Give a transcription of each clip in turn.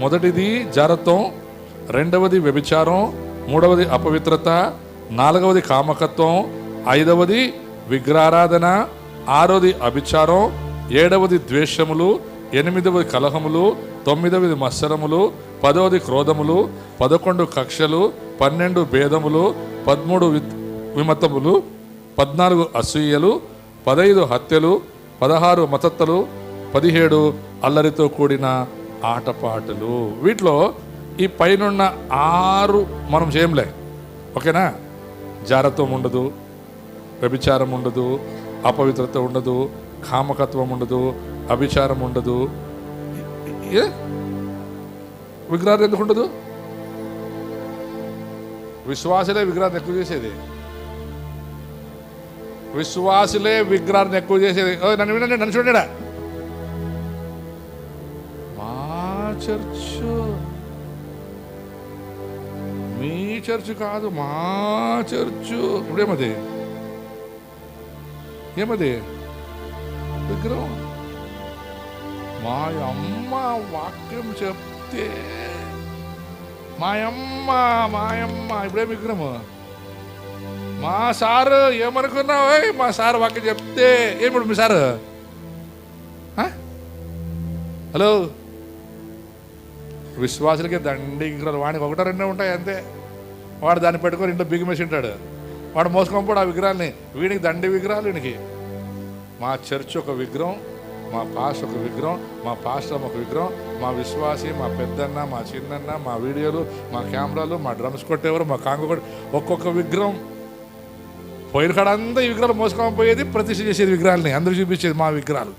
మొదటిది జారత్వం రెండవది వ్యభిచారం మూడవది అపవిత్రత నాలుగవది కామకత్వం ఐదవది విగ్రహారాధన ఆరవది అభిచారం ఏడవది ద్వేషములు ఎనిమిదవది కలహములు తొమ్మిదవది మత్సరములు పదవది క్రోధములు పదకొండు కక్షలు పన్నెండు భేదములు పదమూడు వి- విమతములు పద్నాలుగు అసూయలు పదహైదు హత్యలు పదహారు మతత్తలు పదిహేడు అల్లరితో కూడిన ఆటపాటలు. వీటిలో ఈ పైనున్న ఆరు మనం చేయంలే ఓకేనా? జారత్వం ఉండదు వ్యభిచారం ఉండదు అపవిత్రత ఉండదు కామకత్వం ఉండదు అభిచారం ఉండదు. ఏ? విగ్రహాలు ఎందుకు ఉండదు? విశ్వాసులే విగ్రహాన్ని ఎక్కువ చేసేది. విశ్వాసులే విగ్రహాన్ని ఎక్కువ చేసేది. నన్ను వినండి నన్ను చూడండి చర్చు. మీ చర్చ్ కాదు మా చర్చు. ఇప్పుడేమది ఏమది? విగ్రహం. మా అమ్మ వాక్యం చెప్తే మా అమ్మ మా అమ్మ ఇప్పుడే విగ్రహము. మా సారు ఏమనుకున్నావు? మా సార్ వాక్యం చెప్తే ఏమిడు మీ సారు? ఆ? హలో? విశ్వాసులకి దండి విగ్రహాలు వాడికి ఒకటో రెండో ఉంటాయి అంతే. వాడు దాన్ని పెట్టుకొని ఇంట్లో బిగిమేసి ఉంటాడు వాడు మోసుకొని ఆ విగ్రహాల్ని వీడికి దండి విగ్రహాలు వీడికి మా చర్చ్ ఒక విగ్రహం మా పాస్ ఒక విగ్రహం మా పాస్టర్ ఒక విగ్రహం మా విశ్వాసి మా పెద్దన్న మా చిన్నన్న మా వీడియోలు మా కెమెరాలు మా డ్రమ్స్ కొట్టేవారు మా కాంగ కొట్టే ఒక్కొక్క విగ్రహం. పోయిన కాడ అంతా ఈ విగ్రహాలు మోసుకొని పోయేది ప్రతిష్ఠ చేసేది విగ్రహాలని. అందరూ చూపించేది మా విగ్రహాలు.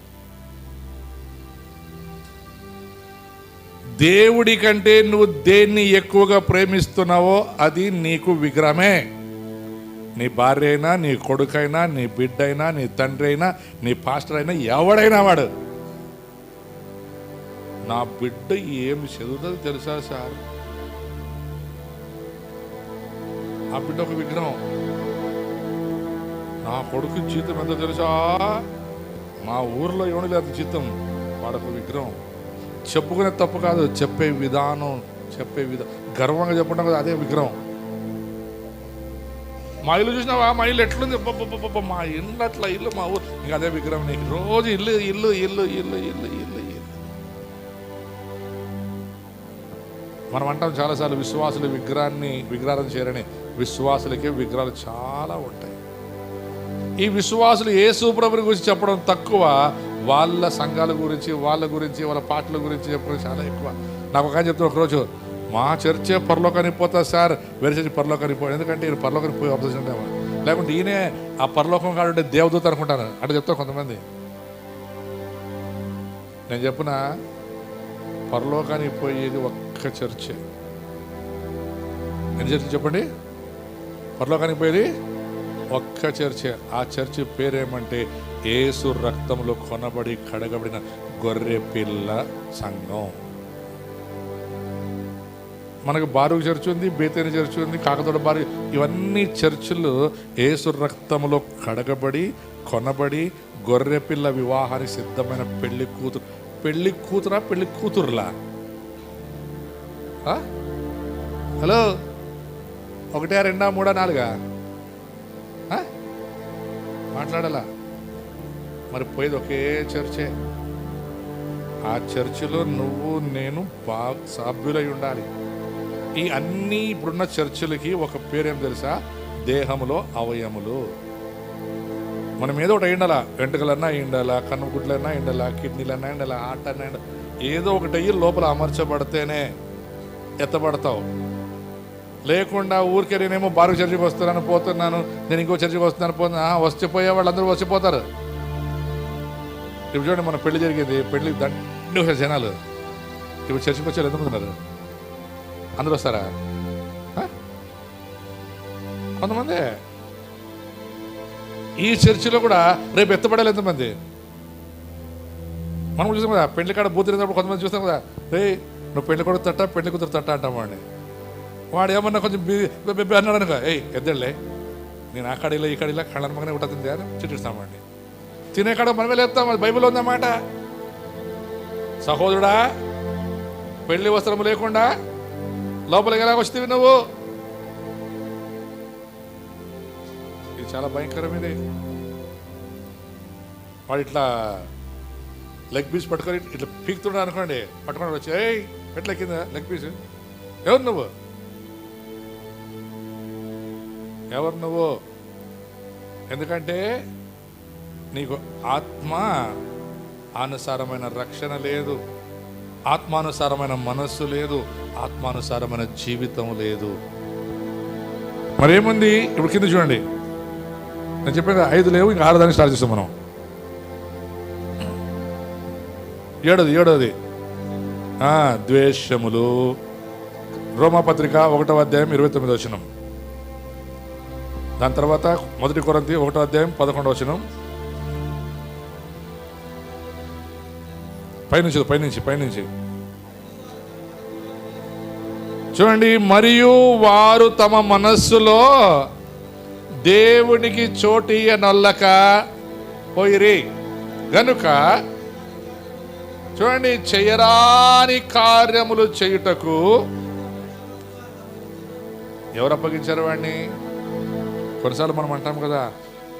దేవుడి కంటే నువ్వు దేన్ని ఎక్కువగా ప్రేమిస్తున్నావో అది నీకు విగ్రహమే. నీ భార్య అయినా నీ కొడుకైనా నీ బిడ్డ అయినా నీ తండ్రి అయినా నీ పాస్టర్ అయినా ఎవడైనా వాడు. నా బిడ్డ ఏమి చదువుతుంది తెలుసా సార్? ఆ బిడ్డ ఒక విగ్రహం. నా కొడుకు జీతం ఎంతో తెలుసా? మా ఊర్లో ఎవడు లేదు జీతం వాడొక విగ్రహం. చెప్పుకునే తప్పు కాదు చెప్పే విధానం చెప్పే విధానం గర్వంగా చెప్పడం కదా అదే విగ్రహం. మా ఇల్లు చూసినావా? మా ఇల్లు ఎట్లుంది? మా ఇల్లు అట్లా ఇల్లు మా ఊరు. ఇంకా అదే విగ్రహం నీకు. రోజు ఇల్లు ఇల్లు ఇల్లు ఇల్లు ఇల్లు ఇల్లు ఇల్లు. మనం అంటాం చాలాసార్లు విశ్వాసులు విగ్రహాన్ని విగ్రహం చేరని విశ్వాసులకి విగ్రహాలు చాలా ఉంటాయి. ఈ విశ్వాసులు ఏ సూప్రభుని గురించి చెప్పడం తక్కువ వాళ్ళ సంఘాల గురించి వాళ్ళ గురించి వాళ్ళ పాటల గురించి చెప్పడం చాలా ఎక్కువ. నాకు ఒక చెప్తే ఒకరోజు మా చర్చే పరలోకానికి పోతా సార్ వేరే చర్చి పరలోకానికి పో ఎందుకంటే ఈయన పరలోకానికి పోయి అబ్జర్వేషన్ ఉండేవా లేకుంటే ఈయనే ఆ పరలోకం కాడు దేవదూత అనుకుంటాను అంటే చెప్తారు కొంతమంది. నేను చెప్పిన పరలోకానికి పోయేది ఒక్క చర్చే. ఎన్ని చర్చ చెప్పండి? పరలోకానికి పోయేది ఒక్క చర్చే. ఆ చర్చ్ పేరేమంటే ఏసు రక్తంలో కొనబడి కడగబడిన గొర్రె పిల్ల సంఘం. మనకు బారుగు చర్చ్ ఉంది బేతేని చర్చ్ ఉంది కాకతోడ బారు ఇవన్నీ చర్చిలు ఏసు రక్తంలో కడగబడి కొనబడి గొర్రెపిల్ల వివాహానికి సిద్ధమైన పెళ్ళి కూతురు. పెళ్ళి కూతురా పెళ్ళి కూతురులా? హలో? ఒకటే రెండా మూడా నాలుగా? మాట్లాడాలా? మరి పోయేది ఒకే చర్చే. ఆ చర్చిలో నువ్వు నేను బా సభ్యులై ఉండాలి. ఈ అన్ని ఇప్పుడున్న చర్చిలకి ఒక పేరేం తెలుసా? దేహములో అవయములు. మనం ఏదో ఒకటి అయ్యిండాలా? వెంట్రుకలన్నా అయ్యిండాలా? కన్నుగుడ్లన్నా అయ్యిండాలా? కిడ్నీలన్నా అయ్యిండాలా? ఆటన్నా ఏదో ఒకటి అయ్యి లోపల అమర్చబడితేనే ఎత్తబడతావు. లేకుండా ఊరికే నేనేమో బారు చర్చికి వస్తున్నాను పోతున్నాను నేను ఇంకో చర్చకి వస్తున్నాను పోతున్నా వచ్చిపోయే వస్తే పోయే వాళ్ళందరూ వచ్చిపోతారు ఇప్పుడు చూడండి మన పెళ్ళి జరిగేది పెళ్ళి దండు జనాలు. ఇప్పుడు చర్చికి వచ్చారు ఎంతమంది ఉన్నారు? అందరూ వస్తారా? ఆ? కొంతమంది. ఈ చర్చిలో కూడా రేపు ఎత్తపడాలి ఎంతమంది? మనం చూసాం కదా పెళ్ళి కాడ బూతున్నప్పుడు కొంతమంది చూస్తాం కదా రే నువ్వు పెళ్ళి కొడుకు తట్ట పెళ్ళి కూతురు తట్ట అంటాం వాడిని. వాడు ఏమన్నా కొంచెం బి అన్నాడు అనుకో ఏయ్ ఎద్దళ్ళే నేను ఆ కడీలో ఈ కాడిలో కళ్ళ మగనే ఉంటుంది అని చిట్టిస్తామండి తినే కాడ మనమే లేపుతాం అది బైబిల్ ఉందన్నమాట సహోదరుడా పెళ్ళి వస్త్రం లేకుండా లోపలికి ఎలా వస్తుంది నువ్వు? ఇది చాలా భయంకరమైనది వాడు ఇట్లా లెగ్ పీస్ పట్టుకొని ఇట్లా పీకుతున్నాడు అనుకోండి పట్టుకొని వచ్చి ఏయ్ ఎట్లా కింద లెగ్ పీస్ ఎవరు నువ్వు? ఎవరు నువ్వు? ఎందుకంటే నీకు ఆత్మ అనుసారమైన రక్షణ లేదు. ఆత్మానుసారమైన మనస్సు లేదు. ఆత్మానుసారమైన జీవితం లేదు. మరేముంది? ఇప్పుడు కింద చూడండి. నేను చెప్పేది ఐదు లేవు ఇంకా ఆరు దానికి స్టార్ట్ చేస్తాం మనం. ఏడోది ఏడోది. ద్వేషములు. రోమపత్రిక ఒకటో అధ్యాయం ఇరవై తొమ్మిది వచ్చినాం దాని తర్వాత మొదటి కొరంతి ఒకటో అధ్యాయం పదకొండవ వచనం. పైనుంచి పైనుంచి పైనుంచి. చూడండి మరియు వారు తమ మనస్సులో దేవునికి చోటియ నల్లక పోయిరి. గనుక చూడండి చేయరాని కార్యములు చేయుటకు ఎవరు అప్పగించారు వాడిని కొన్నిసార్లు మనం అంటాం కదా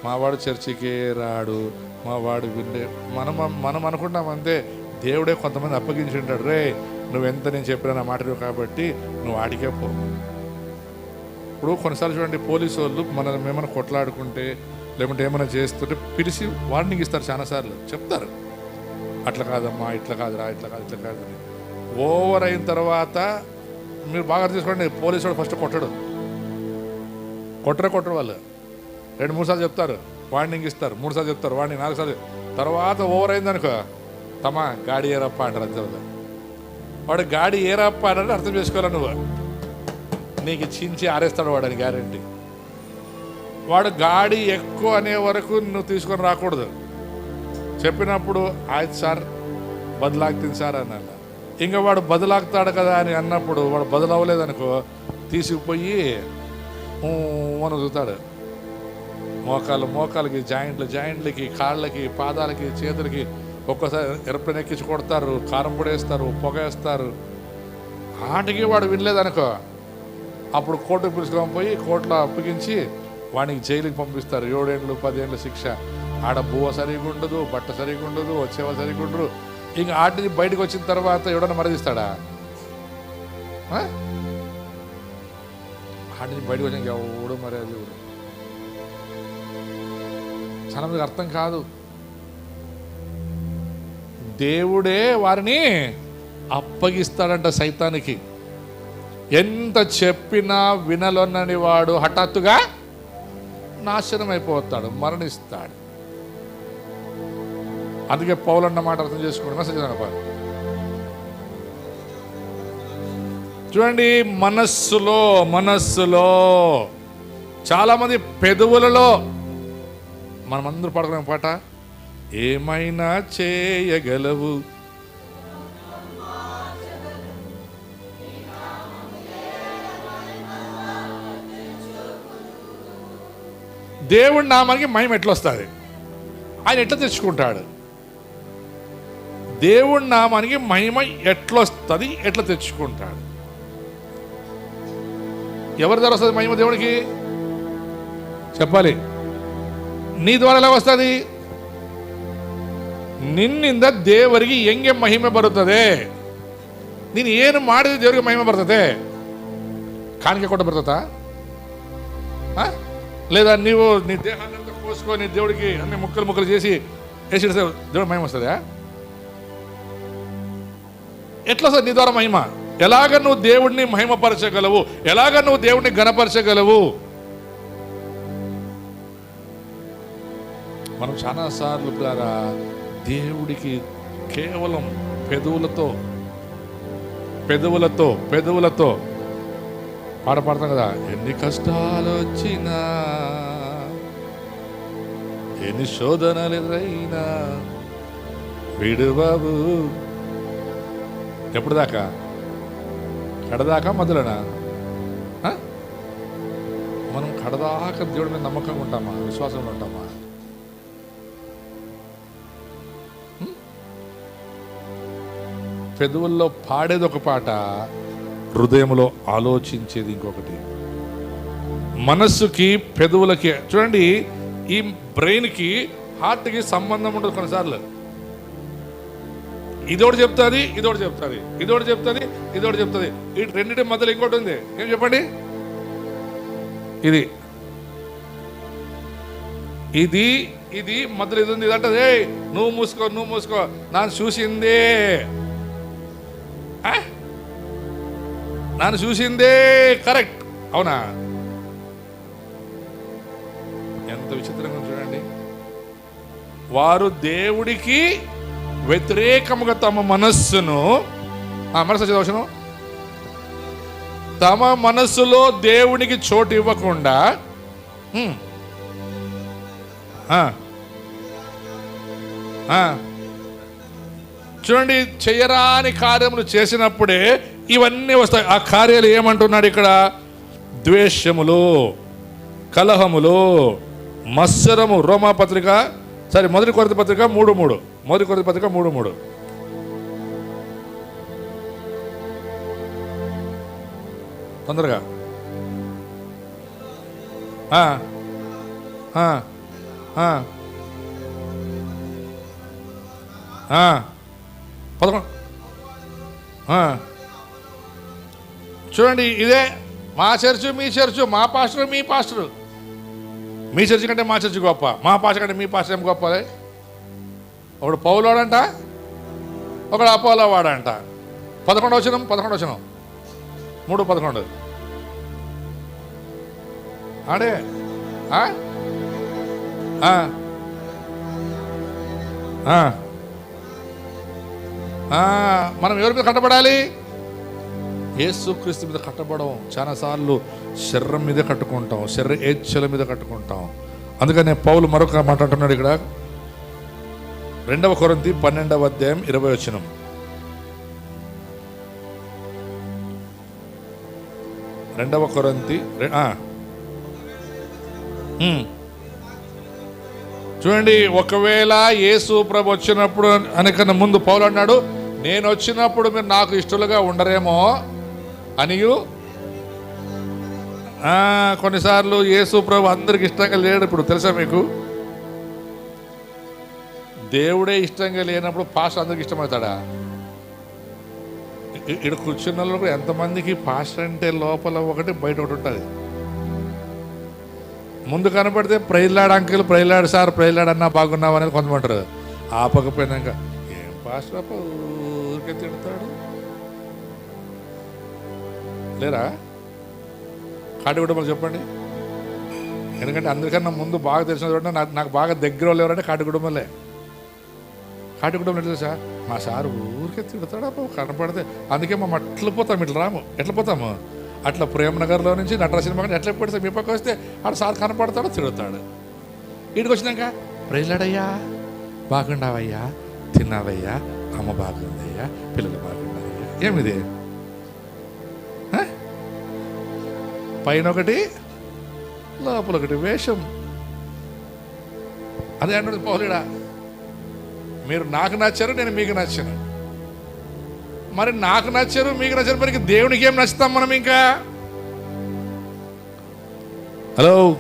మావాడు చర్చికి చర్చికే రాడు మావాడు విండే మనం మనం అనుకుంటాం అంతే. దేవుడే కొంతమంది అప్పగించి ఉంటాడు. రే నువ్వు ఎంత నేను చెప్పినా నా మాట కాబట్టి నువ్వు ఆడికే పో. ఇప్పుడు కొన్నిసార్లు చూడండి పోలీసు వాళ్ళు మన ఏమైనా కొట్లాడుకుంటే లేకుంటే ఏమైనా చేస్తుంటే పిలిచి వార్నింగ్ ఇస్తారు చాలాసార్లు చెప్తారు. అట్లా కాదమ్మా ఇట్లా కాదురా ఇట్లా కాదు ఇట్లా కాదు ఓవర్ అయిన తర్వాత మీరు బాగా తీసుకోండి పోలీసు వాడు ఫస్ట్ కొట్టడు. కొట్టరు కొట్టరు వాళ్ళు. రెండు మూడు సార్లు చెప్తారు వార్నింగ్ ఇస్తారు. మూడు సార్లు చెప్తారు వార్నింగ్ నాలుగు సార్లు. తర్వాత ఓవర్ అయిందనుకో తమ గాడి ఏరప్ప అంటారు అంతే వాడు గాడి ఏరప్ప అంటే అర్థం చేసుకోవాలి నువ్వు? నీకు చించి ఆరేస్తాడు వాడని గ్యారంటీ వాడు గాడి ఎక్కువ అనే వరకు నువ్వు తీసుకొని రాకూడదు. చెప్పినప్పుడు ఆಯ್ತು సార్ బదులాగుతుంది సార్ అన్నాడు ఇంకా వాడు బదులాగుతాడు కదా అని అన్నప్పుడు వాడు బదులవ్వలేదనుకో తీసుకుపోయి అని వదులుతాడు మోకాలు మోకాలకి జాయింట్లు జాయింట్లకి కాళ్ళకి పాదాలకి చేతులకి ఒక్కోసారి ఎరుపుని ఎక్కించి కొడతారు కారం పొడేస్తారు పొగ వేస్తారు ఆటకి వాడు వినలేదనుకో అప్పుడు కోర్టుకు పిలుచుకొని పోయి కోర్టులో అప్పగించి వాడికి జైలుకి పంపిస్తారు ఏడేళ్ళు పదేళ్ళు శిక్ష ఆడ బువ్వ సరిగా ఉండదు బట్ట సరిగా ఉండదు వచ్చేవా సరిగా ఉండరు ఇంక ఆటిని బయటకు వచ్చిన తర్వాత ఎవడన్నా మరదిస్తాడా ఆ? ఆటిని బయటకు వచ్చాక ఎవడు మర్యాద ఎవడు చాలా మందికి అర్థం కాదు. దేవుడే వారిని అప్పగిస్తాడంట సైతానికి. ఎంత చెప్పినా వినలొన్నని వాడు హఠాత్తుగా నాశనం అయిపోతాడు మరణిస్తాడు. అందుకే పౌలన్న మాట అర్థం చేసుకోండి మెసేజ్ అనపా చూడండి మనస్సులో మనస్సులో. చాలామంది పెదవులలో మనమందరూ పడుకునే పాట ఏమైనా చేయగలవు? దేవుడి నామానికి మహిమ ఎట్లా వస్తుంది ఆయన ఎట్లా తెచ్చుకుంటాడు? దేవుడి నామానికి మహిమ ఎట్లొస్తుంది? ఎట్లా తెచ్చుకుంటాడు? ఎవరి ద్వారా వస్తుంది మహిమ దేవుడికి చెప్పాలి నీ ద్వారా ఎలా వస్తుంది ನಿನ್ನಿಂದ ದೇವರಿಗೆ ಹೆಂಗೆ ಮಹಿಮೆ ಬರುತ್ತದೆ ನೀನು ಏನು ಮಾಡಿದ್ರೆ ದೇವರಿಗೆ ಮಹಿಮೆ ಬರ್ತದೆ ಕಾಣಿಕೆ ಕೊಟ್ಟು ಬರ್ತದ లేదా నీవు నీ దేహాన్ని అంతా కోసుకొని దేవుడికి అన్ని ముక్కలు ముక్కలు చేసి వేసి ఇడితే దేవుడు మహిమ వస్తుందా ఎట్లా వస్తుంది నీ ద్వారా మహిమ ఎలాగ నువ్వు దేవుడిని మహిమపరచగలవు? ఎలాగ నువ్వు దేవుడిని గణపరచగలవు మనం చాలా సార్లు ద్వారా దేవుడికి కేవలం పెదవులతో పెదవులతో పెదవులతో పాట పాడతాం కదా? ఎన్ని కష్టాలు వచ్చినా ఎన్ని శోధనలు ఎదురైనా విడువవు. ఎప్పుడు దాకా? కడదాకా మొదలనా? మనం కడదాకా దేవుడి మీద నమ్మకంగా ఉంటామా? విశ్వాసంగా ఉంటామా? పెదవుల్లో పాడేది ఒక పాట హృదయంలో ఆలోచించేది ఇంకొకటి. మనస్సుకి పెదవులకి చూడండి ఈ బ్రెయిన్కి హార్ట్కి సంబంధం ఉండదు కొన్నిసార్లు. ఇదోటి చెప్తుంది ఇదోటి చెప్తుంది. ఇదోటి చెప్తుంది ఇదోటి చెప్తుంది. ఈ రెండింటి మధ్యలో ఇంకోటి ఉంది. ఏం చెప్పండి? ఇది. ఇది ఇది మధ్యలో ఇది ఉంది. ఇది నువ్వు మూసుకో నువ్వు మూసుకో. నన్ను చూసిందే. ఆ? నన్ను చూసిందే కరెక్ట్. అవునా? ఎంత విచిత్రంగా చూడండి. వారు దేవుడికి వ్యతిరేకముగా తమ మనస్సును ఆ, మనసు చదవచ్చును తమ మనస్సులో దేవునికి చోటు ఇవ్వకుండా చూడండి చెయ్యరాని కార్యములు చేసినప్పుడే ఇవన్నీ వస్తాయి. ఆ కార్యాలు ఏమంటున్నాడు ఇక్కడ? ద్వేషములు కలహములు మత్సరము రోమా పత్రిక సరే మొదటి కొరత పత్రిక మూడు మూడు. మొదటి కొరత పత్రిక మూడు మూడు. తొందరగా. పదకొండు. చూడండి ఇదే మా చర్చు మీ చర్చు మా పాస్టర్ మీ పాస్టర్. మీ చర్చి కంటే మా చర్చి గొప్ప మా పాస్టర్ కంటే మీ పాస్టర్ ఏం గొప్ప ఒకడు పౌలోడంట ఒకడు అపోలో వాడంట పదకొండు వచనం పదకొండు వచనం. మూడు పదకొండు. ఆడే మనం ఎవరి మీద కట్టబడాలి? యేసుక్రీస్తు మీద కట్టబడం చాలాసార్లు శరీరం మీద కట్టుకుంటాం శరీర ఏచ్ఛల మీద కట్టుకుంటాం. అందుకనే పౌలు మరొక మాట అంటున్నాడు ఇక్కడ. రెండవ కొరంతి పన్నెండవ అధ్యాయం ఇరవై వచనం. రెండవ కొరంతి చూడండి ఒకవేళ యేసు ప్రభు వచ్చినప్పుడు అనకన్నా ముందు పౌలు అన్నాడు నేను వచ్చినప్పుడు మీరు నాకు ఇష్టలుగా ఉండరేమో అనియు. కొన్నిసార్లు యేసు ప్రభు అందరికి ఇష్టంగా లేడు ఇప్పుడు తెలుసా మీకు? దేవుడే ఇష్టంగా లేనప్పుడు పాస్టర్ అందరికి ఇష్టమవుతాడా? ఇక్కడ కూర్చున్న వాళ్ళు కూడా ఎంతమందికి పాస్టర్ అంటే లోపల ఒకటి బయట ఒకటి ఉంటుంది. ముందు కనపడితే ప్రైలాడ్ అంకుల్ ప్రైలాడ్ సార్ ప్రైలాడ్ అన్నా బాగున్నావు అనేది కొంతమంటారు ఆపకపోయినాక ఏం పాస్టర్ అప్ప ఊరికే తిడతాడు? లేరా? కాటి కుటుంబాలు చెప్పండి. ఎందుకంటే అందరికన్నా ముందు బాగా తెలిసిన నాకు నాకు బాగా దగ్గర వాళ్ళు ఎవరంటే కాటి కుటుంబాలే. కాటి కూడా ఎట్లా తెలుసా? మా సారు ఊరికే తిడతాడా కనపడితే. అందుకే మేము అట్లా పోతాం ఇట్లా రాము. ఎట్లా పోతాము? అట్లా ప్రేమ నగర్లో నుంచి నటరా సినిమా ఎట్లా పడితే మీ పక్క వస్తే ఆడ సార్ కనపడతాడు తిడతాడు. ఇంటికి వచ్చినాక ప్రైలాడయ్యా బాగుండావయ్యా తిన్నావయ్యా అమ్మ బాగుందయ్యా పిల్లలు బాగున్నారయ్యా. ఏమిది? పైన ఒకటి లోపల ఒకటి వేషం. అదే అంటుంది పౌలుడా. మీరు నాకు నచ్చారు నేను మీకు నచ్చాను. మరి నాకు నచ్చారు మీకు నచ్చారు మరి దేవునికి ఏం నచ్చుతాం మనం ఇంకా? హలో?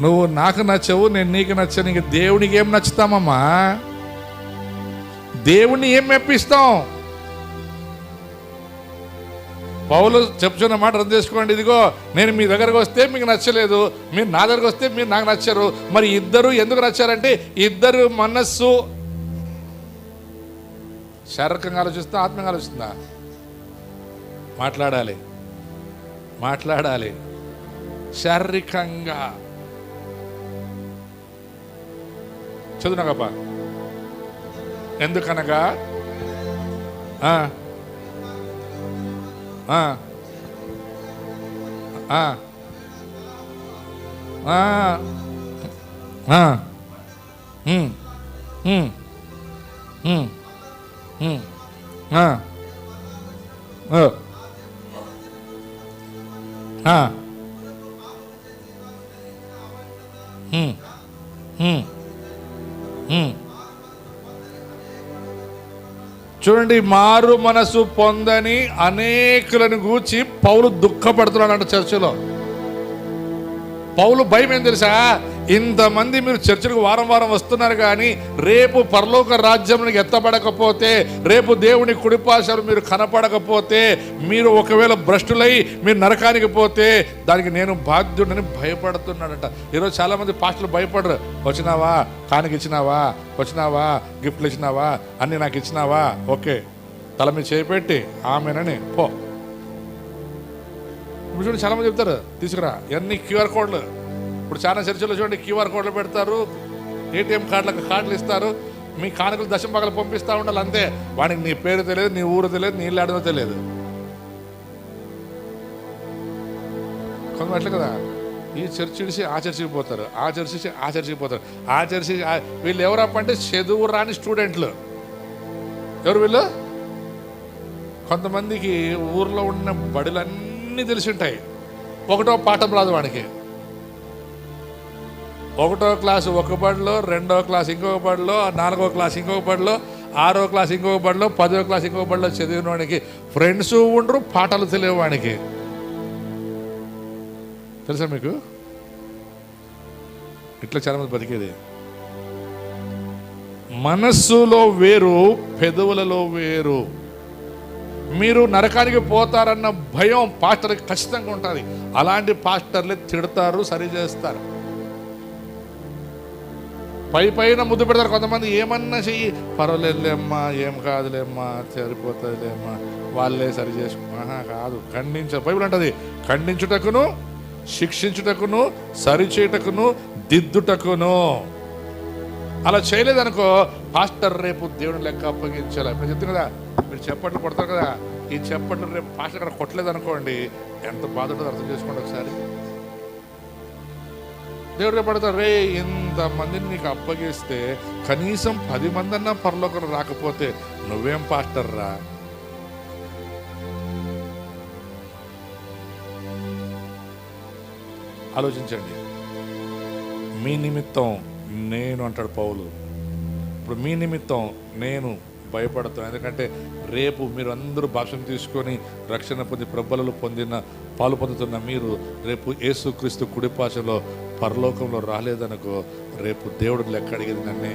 నువ్వు నాకు నచ్చవు నేను నీకు నచ్చాను ఇంక దేవునికి ఏం నచ్చుతామమ్మా? దేవుణ్ణి ఏం మెప్పిస్తాం? పౌలు చెప్తున్న మాట రద్దు చేసుకోండి. ఇదిగో నేను మీ దగ్గరకు వస్తే మీకు నచ్చలేదు. మీరు నా దగ్గరకు వస్తే మీరు నాకు నచ్చారు. మరి ఇద్దరు ఎందుకు నచ్చారంటే ఇద్దరు మనస్సు శారీరకంగా ఆలోచిస్తుందా ఆత్మీయంగా ఆలోచిస్తుందా? మాట్లాడాలి. మాట్లాడాలి. శారీరకంగా. చదువునాగప్ప ఎందుకనగా? ఆ, ఆ, ఆ, ఆ, ఆ, ఉమ్, ఉమ్, ఉమ్, ఉమ్, ఆ, ఓ, ఆ, ఉమ్, ఉమ్, చూడండి మారు మనసు పొందని అనేకులను గూర్చి పౌలు దుఃఖపడుతున్నాడు అంట చర్చిలో. పౌలు భయం ఏం తెలుసా? ఇంతమంది మీరు చర్చలకు వారం వారం వస్తున్నారు కానీ రేపు పరలోక రాజ్యంలోకి ఎత్తబడకపోతే రేపు దేవుని కుడిపాశాలు మీరు కనపడకపోతే మీరు ఒకవేళ భ్రష్టులై మీరు నరకానికి పోతే దానికి నేను బాధ్యుడని భయపడుతున్నాడట. ఈరోజు చాలామంది పాస్టర్లు భయపడరు. వచ్చినావా? కానికి ఇచ్చినావా? వచ్చినావా? గిఫ్ట్లు ఇచ్చినావా? అన్ని నాకు ఇచ్చినావా? ఓకే. తల మీద చేపెట్టి ఆమెనని పో. ఇప్పుడు చూడండి చెప్తారు తీసుకురా. ఇవన్నీ క్యూఆర్ కోడ్లు. ఇప్పుడు చాలా చర్చలు చూడండి క్యూఆర్ కోడ్లు పెడతారు ఏటీఎం కార్డులకు కార్డులు ఇస్తారు మీ కానుకలు దశం పగలు పంపిస్తూ ఉండాలి అంతే. వాడికి నీ పేరు తెలియదు నీ ఊరు తెలియదు నీ ఇల్లు తెలియదు. కొంతమంది కదా ఈ చర్చి ఇడిసి ఆ చర్చికి పోతారు ఆ చర్చి ఆ చర్చికి పోతారు ఆ చర్చి వీళ్ళు ఎవరప్పంటే చదువు రాని స్టూడెంట్లు. ఎవరు వీళ్ళు? కొంతమందికి ఊర్లో ఉన్న బడులన్నీ తెలిసి ఉంటాయి. ఒకటో పాఠం రాదు వాడికి. ఒకటో క్లాసు ఒక బడిలో రెండో క్లాస్ ఇంకొక బడిలో నాలుగో క్లాస్ ఇంకొక బడిలో ఆరో క్లాస్ ఇంకొక బడిలో పదో క్లాస్ ఇంకొక బడిలో చదివిన వాడికి ఫ్రెండ్స్ ఉండరు పాటలు తెలియవాడికి తెలుసా మీకు? ఇట్లా చాలా మంది బతికేది. మనస్సులో వేరు పెదవులలో వేరు. మీరు నరకానికి పోతారన్న భయం పాస్టర్కి ఖచ్చితంగా ఉంటుంది. అలాంటి పాస్టర్లే తిడతారు సరి చేస్తారు. పై పైన ముద్దు పెడతారు కొంతమంది. ఏమన్నా చెయ్యి. పర్వాలేదులేమ్మా ఏం కాదులేమ్మా సరిపోతుందిలేమ్మా వాళ్ళే సరి చేసుకు. కాదు. ఖండించ బైబుల్ అంటది ఖండించుటకును శిక్షించుటకును సరిచేయుటకును దిద్దుటకును. అలా చేయలేదనుకో పాస్టర్ రేపు దేవుని లెక్క అప్పగించాలి. ఇప్పుడు చెప్తుంది కదా మీరు చెప్పట్లు కొడతారు కదా ఈ చెప్పట్లు రేపు పాస్టర్ అక్కడ కొట్టలేదనుకోండి ఎంత బాధ ఉంటుందో అర్థం చేసుకోండి ఒకసారి. దేవుడు పడతారు రే ఇంతమందిని నీకు అప్పగిస్తే కనీసం పది మంది అన్నా పరలోకం రాకపోతే నువ్వేం పాస్టర్ రా? ఆలోచించండి. మీ నిమిత్తం నేను అంటాడు పౌలు. ఇప్పుడు మీ నిమిత్తం నేను భయపడతాం. ఎందుకంటే రేపు మీరు అందరూ భాషను తీసుకొని రక్షణ పొంది ప్రబలలు పొందిన పాలు పొందుతున్న మీరు రేపు యేసుక్రీస్తు భాషలో పరలోకంలో రాలేదనుకో రేపు దేవుడు లెక్క అడిగేది నన్నే.